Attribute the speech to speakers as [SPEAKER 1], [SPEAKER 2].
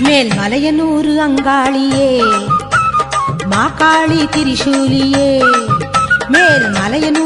[SPEAKER 1] மேல் மலையனூறு அங்காளியே மாகாளி திரிசூலியே மேல் மலையனூர்